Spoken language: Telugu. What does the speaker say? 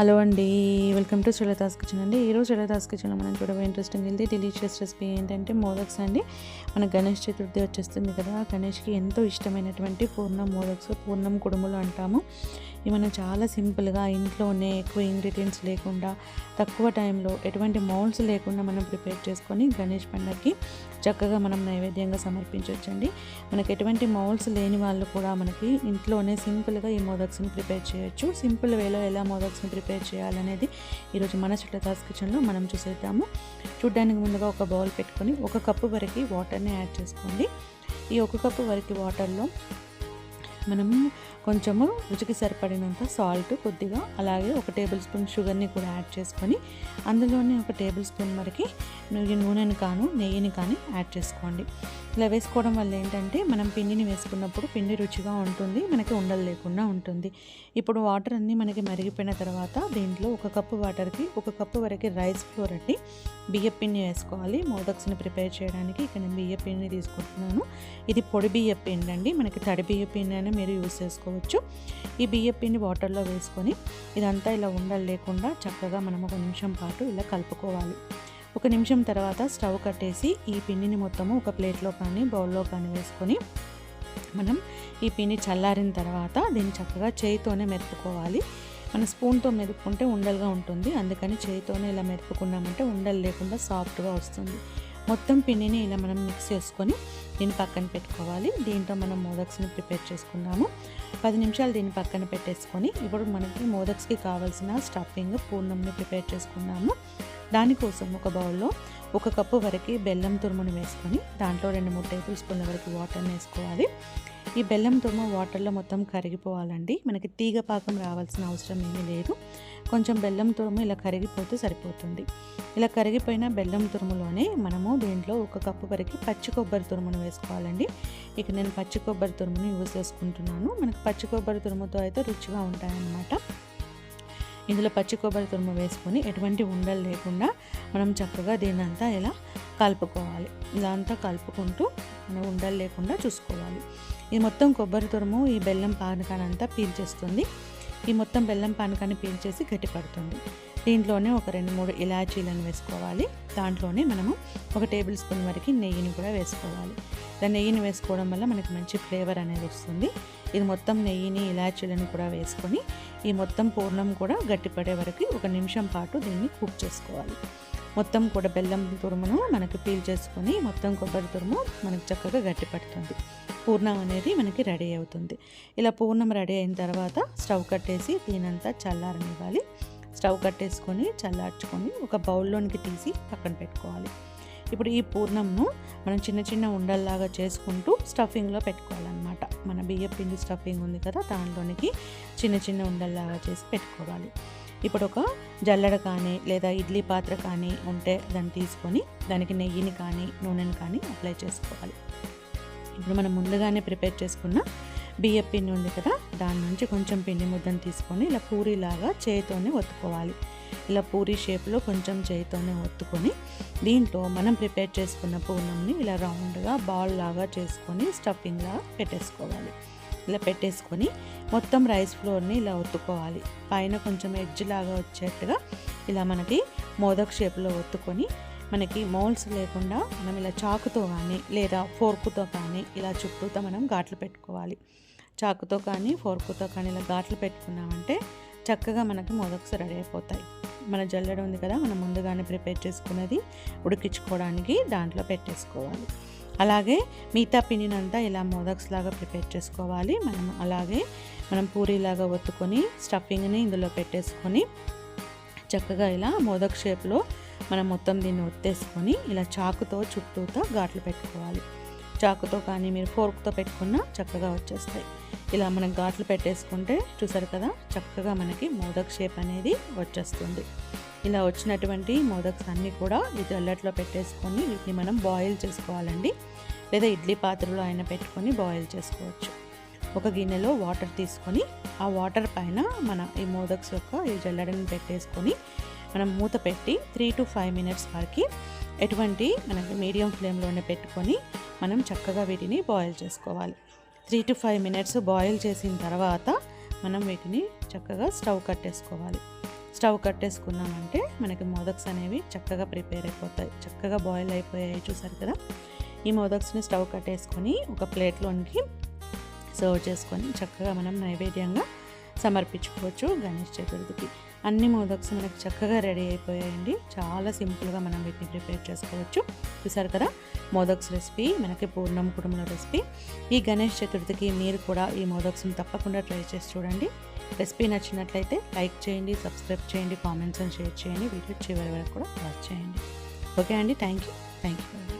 హలో అండి వెల్కమ్ టు శ్రీలతాస్ కిచెన్ అండి. ఈరోజు శ్రీలతాస్ కిచెన్లో మనం చూడబోయే ఇంట్రెస్టింగ్ హెల్తీ డెలిషియస్ రెసిపీ ఏంటంటే మోదక్స్ అండి. మన గణేష్ చతుర్థి వచ్చేస్తుంది కదా గణేష్కి ఎంతో ఇష్టమైనటువంటి పూర్ణం మోదక్స్ పూర్ణం కుడుములు అంటాము. మనం చాలా సింపుల్గా ఇంట్లోనే ఎక్కువ ఇంగ్రీడియంట్స్ లేకుండా తక్కువ టైంలో ఎటువంటి మౌల్స్ లేకుండా మనం ప్రిపేర్ చేసుకొని గణేష్ పండగకి చక్కగా మనం నైవేద్యంగా సమర్పించవచ్చండి మనకి ఎటువంటి మౌల్స్ లేని వాళ్ళు కూడా మనకి ఇంట్లోనే సింపుల్గా ఈ మోదక్స్ని ప్రిపేర్ చేయొచ్చు. సింపుల్ వేలో ఎలా మోదక్స్ని ప్రిపేర్ చేయాలనేది ఈరోజు మన చుట్టతాస్ కిచెన్లో మనం చూసేద్దాము. చూడ్డానికి ముందుగా ఒక బౌల్ పెట్టుకొని ఒక కప్పు వరకు వాటర్ని యాడ్ చేసుకోండి. ఈ ఒక కప్పు వరకు వాటర్లో మనం కొంచెము రుచికి సరిపడినంత సాల్ట్ కొద్దిగా అలాగే ఒక టేబుల్ స్పూన్ షుగర్ని కూడా యాడ్ చేసుకొని అందులోనే ఒక టేబుల్ స్పూన్ వరకు నూనెని కాను నెయ్యిని కానీ యాడ్ చేసుకోండి. ఇలా వేసుకోవడం వల్ల ఏంటంటే మనం పిండిని వేసుకున్నప్పుడు పిండి రుచిగా ఉంటుంది మనకి ఉండలు లేకుండా ఉంటుంది. ఇప్పుడు వాటర్ అన్నీ మనకి మరిగిపోయిన తర్వాత దీంట్లో ఒక కప్పు వాటర్కి ఒక కప్పు వరకు రైస్ ఫ్లోర్ అండి. బియ్య పిండి వేసుకోవాలి. మోదక్స్ని ప్రిపేర్ చేయడానికి ఇక్కడ నేను బియ్య పిండిని తీసుకుంటున్నాను. ఇది పొడి బియ్య పిండి అండి. మనకి తడి బియ్య పిండి అయినా మీరు యూస్ చేసుకోవచ్చు. ఈ బియ్య పిండి వాటర్లో వేసుకొని ఇదంతా ఇలా ఉండలు లేకుండా చక్కగా మనం ఒక నిమిషం పాటు ఇలా కలుపుకోవాలి. ఒక నిమిషం తర్వాత స్టవ్ కట్టేసి ఈ పిండిని మొత్తము ఒక ప్లేట్లో కానీ బౌల్లో కానీ వేసుకొని మనం ఈ పిండి చల్లారిన తర్వాత దీన్ని చక్కగా చేయితోనే మెరుపుకోవాలి మన స్పూన్తో మెదుపుకుంటే ఉండలుగా ఉంటుంది. అందుకని చేయితోనే ఇలా మెదుపుకున్నామంటే ఉండలు లేకుండా సాఫ్ట్గా వస్తుంది. మొత్తం పిండిని ఇలా మనం మిక్స్ చేసుకొని దీన్ని పక్కన పెట్టుకోవాలి. దీంట్లో మనం మోదక్స్ని ప్రిపేర్ చేసుకున్నాము పది నిమిషాలు దీన్ని పక్కన పెట్టేసుకొని ఇప్పుడు మనకి మోదక్స్కి కావాల్సిన స్టఫింగ్ పూర్ణంని ప్రిపేర్ చేసుకున్నాము దానికోసం ఒక బౌల్లో ఒక కప్పు వరకు బెల్లం తురుమును వేసుకొని దాంట్లో రెండు మూడు టేబుల్ స్పూన్ల వరకు వాటర్ని వేసుకోవాలి. ఈ బెల్లం తురుము వాటర్లో మొత్తం కరిగిపోవాలండి. మనకి తీగ పాకం రావాల్సిన అవసరం ఏమీ లేదు. కొంచెం బెల్లం తురుము ఇలా కరిగిపోతే సరిపోతుంది. ఇలా కరిగిపోయిన బెల్లం తురుములోనే మనము దీంట్లో ఒక కప్పు వరకు పచ్చి కొబ్బరి తురుమును వేసుకోవాలండి. ఇక నేను పచ్చి కొబ్బరి తురుమును యూజ్ చేసుకుంటున్నాను. మనకి పచ్చి కొబ్బరి తురుముతో అయితే రుచిగా ఉంటాయన్నమాట. ఇందులో పచ్చి కొబ్బరి తురుము వేసుకొని ఎటువంటి ఉండలు లేకుండా మనం చక్కగా దీన్నంతా ఇలా కలుపుకోవాలి. ఇలా అంతా కలుపుకుంటూ మనం ఉండలు లేకుండా చూసుకోవాలి. ఇది మొత్తం కొబ్బరి తురుము ఈ బెల్లం పానకానంతా పీల్చేస్తుంది. ఈ మొత్తం బెల్లం పానకాన్ని పీల్చేసి గట్టిపడుతుంది. దీంట్లోనే ఒక రెండు మూడు ఇలాచీలను వేసుకోవాలి. దాంట్లోనే మనము ఒక టేబుల్ స్పూన్ వరకు నెయ్యిని కూడా వేసుకోవాలి. ఇలా నెయ్యిని వేసుకోవడం వల్ల మనకి మంచి ఫ్లేవర్ అనేది వస్తుంది. ఇది మొత్తం నెయ్యిని ఇలాచీలను కూడా వేసుకొని ఈ మొత్తం పూర్ణం కూడా గట్టిపడే వరకు ఒక నిమిషం పాటు దీన్ని కుక్ చేసుకోవాలి. మొత్తం కూడా బెల్లం తురుమును మనకి పీల్ చేసుకొని మొత్తం కొబ్బరి తురుము మనకి చక్కగా గట్టి పడుతుంది. పూర్ణం అనేది మనకి రెడీ అవుతుంది. ఇలా పూర్ణం రెడీ అయిన తర్వాత స్టవ్ కట్టేసి దీనంతా చల్లారనివ్వాలి. స్టవ్ కట్టేసుకొని చల్లార్చుకొని ఒక బౌల్లోనికి తీసి పక్కన పెట్టుకోవాలి. ఇప్పుడు ఈ పూర్ణంను మనం చిన్న చిన్న ఉండల్లాగా చేసుకుంటూ స్టఫింగ్లో పెట్టుకోవాలన్నమాట. మన బియ్య పిండి స్టఫింగ్ ఉంది కదా దాంట్లోనికి చిన్న చిన్న ఉండల్లాగా చేసి పెట్టుకోవాలి. ఇప్పుడు ఒక జల్లెడ కానీ లేదా ఇడ్లీ పాత్ర కానీ ఉంటే దాన్ని తీసుకొని దానికి నెయ్యిని కానీ నూనెని కానీ అప్లై చేసుకోవాలి. ఇప్పుడు మనం ముందుగానే ప్రిపేర్ చేసుకున్న బియ్య పిండి ఉంది కదా దాని నుంచి కొంచెం పిండి ముద్దను తీసుకొని ఇలా పూరీలాగా చేతితోనే ఒత్తుకోవాలి. ఇలా పూరి షేప్లో కొంచెం చేయితోనే ఒత్తుకొని దీంట్లో మనం ప్రిపేర్ చేసుకున్న పూర్ణంని ఇలా రౌండ్గా బాల్ లాగా చేసుకొని స్టఫింగ్లా పెట్టేసుకోవాలి. ఇలా పెట్టేసుకొని మొత్తం రైస్ ఫ్లోర్ని ఇలా ఒత్తుకోవాలి. పైన కొంచెం ఎడ్జ్ లాగా వచ్చేట్టుగా ఇలా మనకి మోదక్ షేప్లో ఒత్తుకొని మనకి మౌల్స్ లేకుండా మనం ఇలా చాకుతో కానీ లేదా ఫోర్కుతో కానీ ఇలా చుట్టూతో మనం ఘాట్లు పెట్టుకోవాలి. చాకుతో కానీ ఫోర్కుతో కానీ ఇలా ఘాట్లు పెట్టుకున్నామంటే చక్కగా మనకి మోదక్స్ రెడీ అయిపోతాయి. మన జల్లెడ ఉంది కదా మనం ముందుగానే ప్రిపేర్ చేసుకున్నది ఉడికించుకోవడానికి దాంట్లో పెట్టేసుకోవాలి. అలాగే మిగతా పిండినంతా ఇలా మోదక్స్ లాగా ప్రిపేర్ చేసుకోవాలి. మనం అలాగే మనం పూరీలాగా ఒత్తుకొని స్టఫింగ్ని ఇందులో పెట్టేసుకొని చక్కగా ఇలా మోదక్ షేప్లో మనం మొత్తం దీన్ని ఒత్తేసుకొని ఇలా చాకుతో చుట్టూతో ఘాట్లు పెట్టుకోవాలి. చాకుతో కానీ మీరు ఫోర్క్తో పెట్టుకున్నా చక్కగా వచ్చేస్తాయి. ఇలా మనం ఘాట్లు పెట్టేసుకుంటే చూసారు కదా చక్కగా మనకి మోదక్ షేప్ అనేది వచ్చేస్తుంది. ఇలా వచ్చినటువంటి మోదక్స్ అన్నీ కూడా ఈ జల్లెట్లో పెట్టేసుకొని వీటిని మనం బాయిల్ చేసుకోవాలండి. లేదా ఇడ్లీ పాత్రలో అయినా పెట్టుకొని బాయిల్ చేసుకోవచ్చు. ఒక గిన్నెలో వాటర్ తీసుకొని ఆ వాటర్ పైన మన ఈ మోదక్స్ యొక్క ఈ జల్లెడని పెట్టేసుకొని మనం మూత పెట్టి త్రీ టు ఫైవ్ మినిట్స్ వరకు ఎటువంటి మనకి మీడియం ఫ్లేమ్లోనే పెట్టుకొని మనం చక్కగా వీటిని బాయిల్ చేసుకోవాలి. Three to five minutes boil చేసిన తర్వాత మనం వీటిని చక్కగా స్టవ్ కట్టేసుకోవాలి. స్టవ్ కట్టేసుకున్నామంటే మనకి మోదక్స్ అనేవి చక్కగా ప్రిపేర్ అయిపోతాయి. చక్కగా బాయిల్ అయిపోయాయి చూసారు కదా? ఈ మోదక్స్ని స్టవ్ కట్టేసుకొని ఒక ప్లేట్లోనికి సర్వ్ చేసుకొని చక్కగా మనం నైవేద్యంగా సమర్పించుకోవచ్చు గణేష్ చతుర్థికి. అన్ని మోదక్స్ మనకి చక్కగా రెడీ అయిపోయాయండి. చాలా సింపుల్గా మనం వీటిని ప్రిపేర్ చేసుకోవచ్చు. చూసారు కదా? మోదక్స్ రెసిపీ మనకి పూర్ణం కుటుంబం రెసిపీ. ఈ గణేష్ చతుర్థికి మీరు కూడా ఈ మోదక్స్ని తప్పకుండా ట్రై చేసి చూడండి. రెసిపీ నచ్చినట్లయితే లైక్ చేయండి సబ్స్క్రైబ్ చేయండి కామెంట్స్ అని షేర్ చేయండి. వీడియో చివరి వరకు కూడా వాచ్ చేయండి. ఓకే అండి థ్యాంక్ యూ థ్యాంక్ యూ